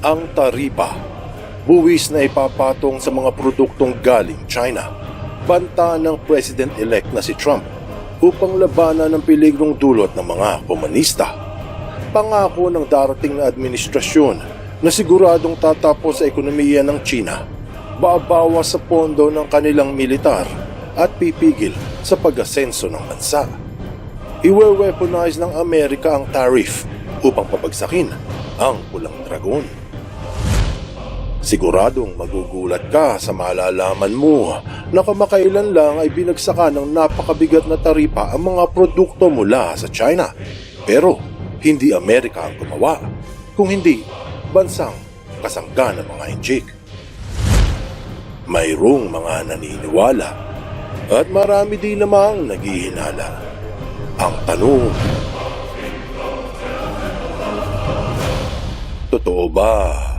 Ang taripa, buwis na ipapatong sa mga produktong galing China. Banta ng President-elect na si Trump upang labanan ng peligrong dulot ng mga komunista. Pangako ng darating na administrasyon na siguradong tatapos sa ekonomiya ng China, babawas sa pondo ng kanilang militar at pipigil sa pag-asenso ng bansa. Iwe-weaponize ng Amerika ang tariff upang pabagsakin ang pulang dragon. Siguradong magugulat ka sa malalaman mo na kamakailan lang ay binagsakan ng napakabigat na taripa ang mga produkto mula sa China. Pero hindi Amerika ang gumawa, kung hindi bansang kasangga ng mga inchik. Mayroong mga naniniwala at marami din namang naghihinala. Ang tanong, totoo ba?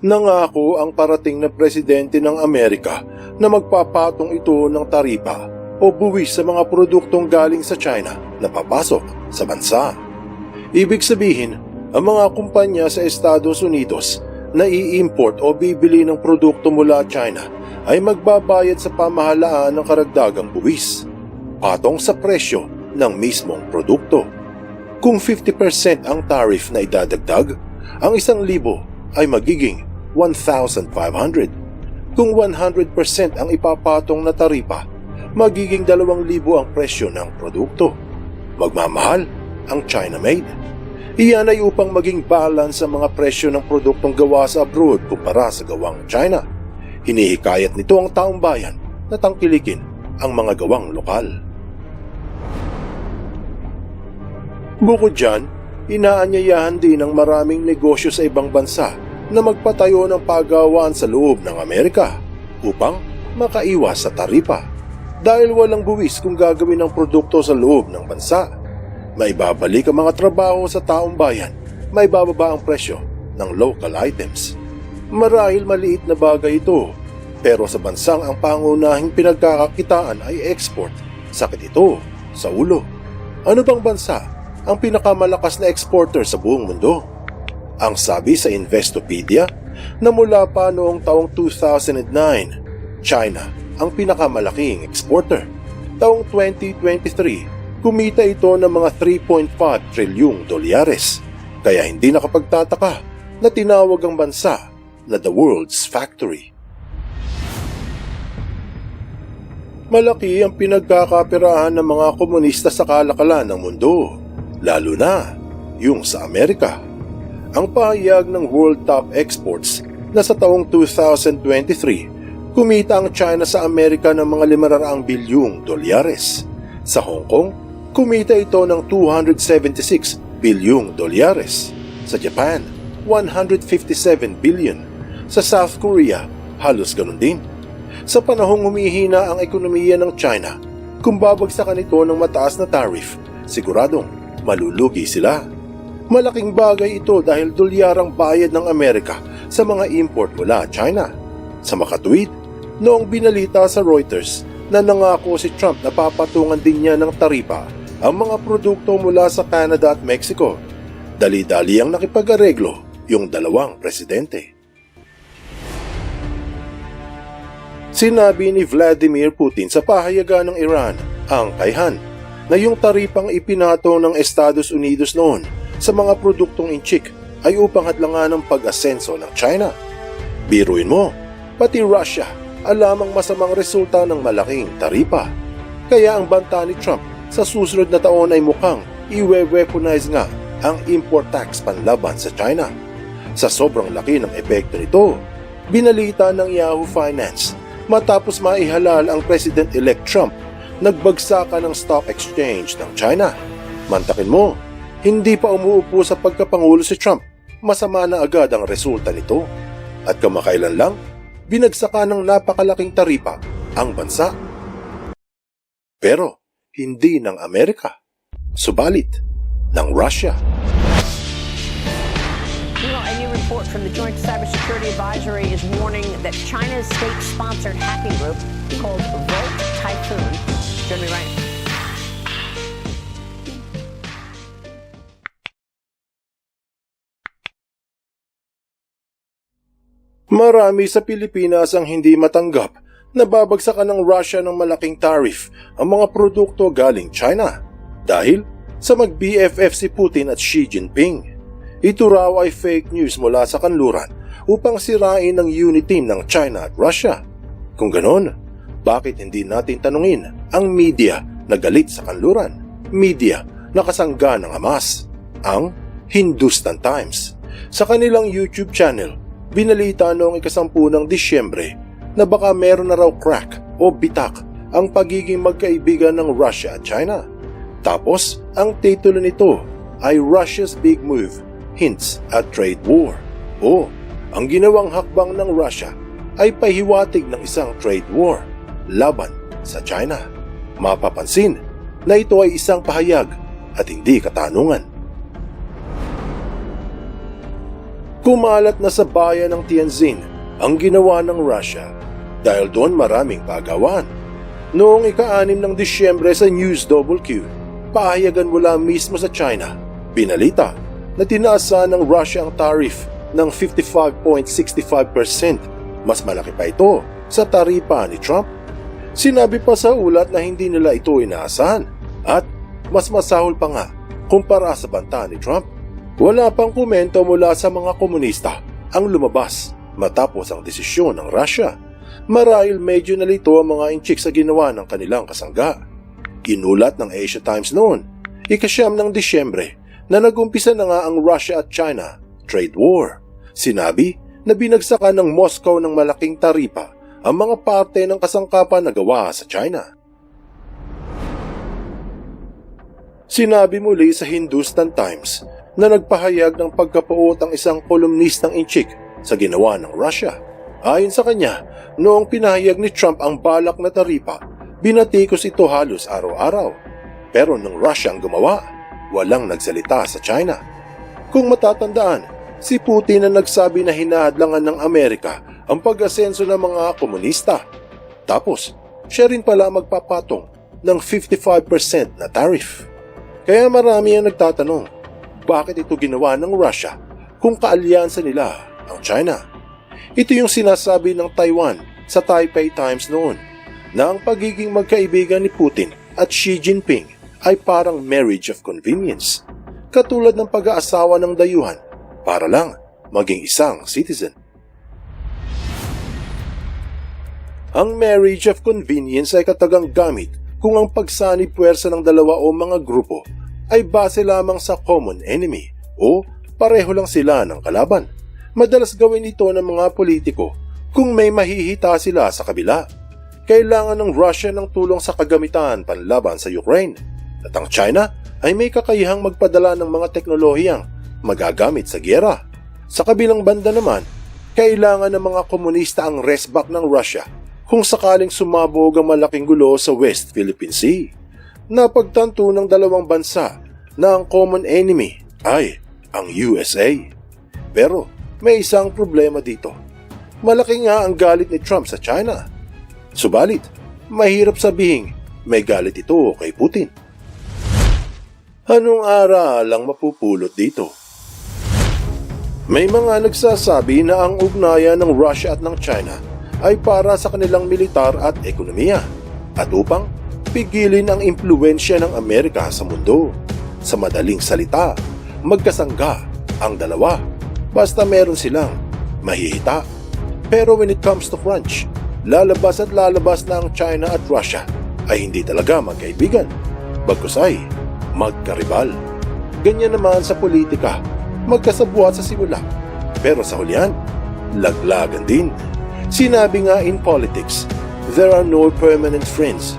Nangako ang parating na presidente ng Amerika na magpapatong ito ng taripa o buwis sa mga produktong galing sa China na papasok sa bansa. Ibig sabihin, ang mga kumpanya sa Estados Unidos na i-import o bibili ng produkto mula China ay magbabayad sa pamahalaan ng karagdagang buwis, patong sa presyo ng mismong produkto. Kung 50% ang tariff na idadagdag, ang isang libo ay magiging 1,500. Kung 100% ang ipapatong na taripa, magiging 2,000 ang presyo ng produkto. Magmamahal ang China-made. Iyan ay upang maging balance ang mga presyo ng produktong gawa sa abroad kumpara sa gawang China. Hinihikayat nito ang taong bayan na tangkilikin ang mga gawang lokal. Bukod dyan, inaanyayahan din ng maraming negosyo sa ibang bansa na magpatayo ng pagawaan sa loob ng Amerika upang makaiwas sa taripa. Dahil walang buwis kung gagawin ang produkto sa loob ng bansa. May babalik ang mga trabaho sa taong bayan, may bababa ang presyo ng local items. Marahil maliit na bagay ito, pero sa bansang ang pangunahing pinagkakakitaan ay export, sakit ito sa ulo. Ano bang bansa ang pinakamalakas na exporter sa buong mundo? Ang sabi sa Investopedia na mula pa noong taong 2009, China ang pinakamalaking exporter. Taong 2023, kumita ito ng mga 3.5 trilyong dolyares. Kaya hindi nakapagtataka na tinawag ang bansa na the world's factory. Malaki ang pinagkakapirahan ng mga komunista sa kalakalan ng mundo, lalo na yung sa Amerika. Ang pahayag ng World Top Exports na sa taong 2023, kumita ang China sa Amerika ng mga 500 bilyong dolyares. Sa Hong Kong, kumita ito ng 276 bilyong dolyares. Sa Japan, 157 billion. Sa South Korea, halos ganun din. Sa panahong humihina ang ekonomiya ng China, kung babagsakan ito ng mataas na tariff, siguradong malulugi sila. Malaking bagay ito dahil dolyarang bayad ng Amerika sa mga import mula China. Sa makatuwid, noong binalita sa Reuters na nangako si Trump na papatungan din niya ng taripa ang mga produkto mula sa Canada at Mexico. Dali-dali ang nakipag-areglo yung dalawang presidente. Sinabi ni Vladimir Putin sa pahayagan ng Iran, ang kayhan, na yung taripang ipinato ng Estados Unidos noon sa mga produktong inchik ay upang hadlangan ang pag-asenso ng China. Biruin mo, pati Russia alam ang masamang resulta ng malaking taripa. Kaya ang banta ni Trump sa susunod na taon ay mukhang iwe-weaponize nga ang import tax panlaban sa China. Sa sobrang laki ng epekto nito, binalita ng Yahoo Finance matapos maihalal ang President-elect Trump nagbagsakan ng stock exchange ng China. Mantakin mo, hindi pa umuupo sa pagkapangulo si Trump, masama na agad ang resulta nito. At kamakailan lang, binagsakan ng napakalaking taripa ang bansa. Pero hindi ng Amerika, subalit ng Russia. Report from the Joint Cybersecurity Advisory is warning that China's state-sponsored hacking group called Volt Typhoon. Join me Marami sa Pilipinas ang hindi matanggap na babagsakan ng Russia ng malaking tariff ang mga produkto galing China dahil sa mag-BFF si Putin at Xi Jinping. Ito raw ay fake news mula sa kanluran upang sirain ang unity ng China at Russia. Kung ganon, bakit hindi natin tanungin ang media na galit sa kanluran? Media na kasangga ng Hamas, ang Hindustan Times. Sa kanilang YouTube channel, binalita noong ikasampu ng Disyembre na baka meron na raw crack o bitak ang pagiging magkaibigan ng Russia at China. Tapos, ang titulo nito ay Russia's Big Move, Hints at Trade War. O, ang ginawang hakbang ng Russia ay pahiwatig ng isang trade war laban sa China. Mapapansin na ito ay isang pahayag at hindi katanungan. Kumalat na sa bayan ng Tianjin ang ginawa ng Russia dahil doon maraming pagawan. Noong ika-anim ng Disyembre sa News WQ, pahayagan mula mismo sa China, binalita na tinaasa ng Russia ang tariff ng 55.65%. Mas malaki pa ito sa taripa ni Trump. Sinabi pa sa ulat na hindi nila ito inaasahan at mas masahol pa nga kumpara sa banta ni Trump. Wala pang komento mula sa mga komunista ang lumabas matapos ang desisyon ng Russia. Marahil medyo nalito ang mga inchik sa ginawa ng kanilang kasangga. Inulat ng Asia Times noon, ikasyam ng Disyembre, na nagumpisa na nga ang Russia at China trade war. Sinabi na binagsakan ng Moscow ng malaking taripa ang mga parte ng kasangkapan na gawa sa China. Sinabi muli sa Hindustan Times na nagpahayag ng pagkapuot ang isang kolumnistang inchik sa ginawa ng Russia. Ayon sa kanya, noong pinahayag ni Trump ang balak na taripa, binatikos ito halos araw-araw. Pero nung Russia ang gumawa, walang nagsalita sa China. Kung matatandaan, si Putin ang nagsabi na hinahadlangan ng Amerika ang pag-asenso ng mga komunista. Tapos, siya rin pala magpapatong ng 55% na tariff. Kaya marami ang nagtatanong, bakit ito ginawa ng Russia kung kaalyansa nila ang China? Ito yung sinasabi ng Taiwan sa Taipei Times noon na ang pagiging magkaibigan ni Putin at Xi Jinping ay parang marriage of convenience, katulad ng pag-aasawa ng dayuhan para lang maging isang citizen. Ang marriage of convenience ay katagang gamit kung ang pagsanib puwersa ng dalawa o mga grupo ay base lamang sa common enemy o pareho lang sila ng kalaban. Madalas gawin ito ng mga politiko kung may mahihita sila sa kabila. Kailangan ng Russia ng tulong sa kagamitan panlaban sa Ukraine at ang China ay may kakayahang magpadala ng mga teknolohiyang magagamit sa gyera. Sa kabilang banda naman, kailangan ng mga komunista ang restback ng Russia kung sakaling sumabog ang malaking gulo sa West Philippine Sea. Napagtanto ng dalawang bansa na ang common enemy ay ang USA. Pero may isang problema dito. Malaki nga ang galit ni Trump sa China. Subalit, mahirap sabihin may galit ito kay Putin. Anong aral ang mapupulot dito? May mga nagsasabi na ang ugnayan ng Russia at ng China ay para sa kanilang militar at ekonomiya at upang pigilin ang impluensya ng Amerika sa mundo. Sa madaling salita, magkasangga ang dalawa basta meron silang mahihita. Pero when it comes to crunch, lalabas at lalabas na ang China at Russia ay hindi talaga magkaibigan. Bagkus ay magkaribal. Ganyan naman sa politika, magkasabuhat sa simula. Pero sa hulihan, laglagan din. Sinabi nga in politics, there are no permanent friends,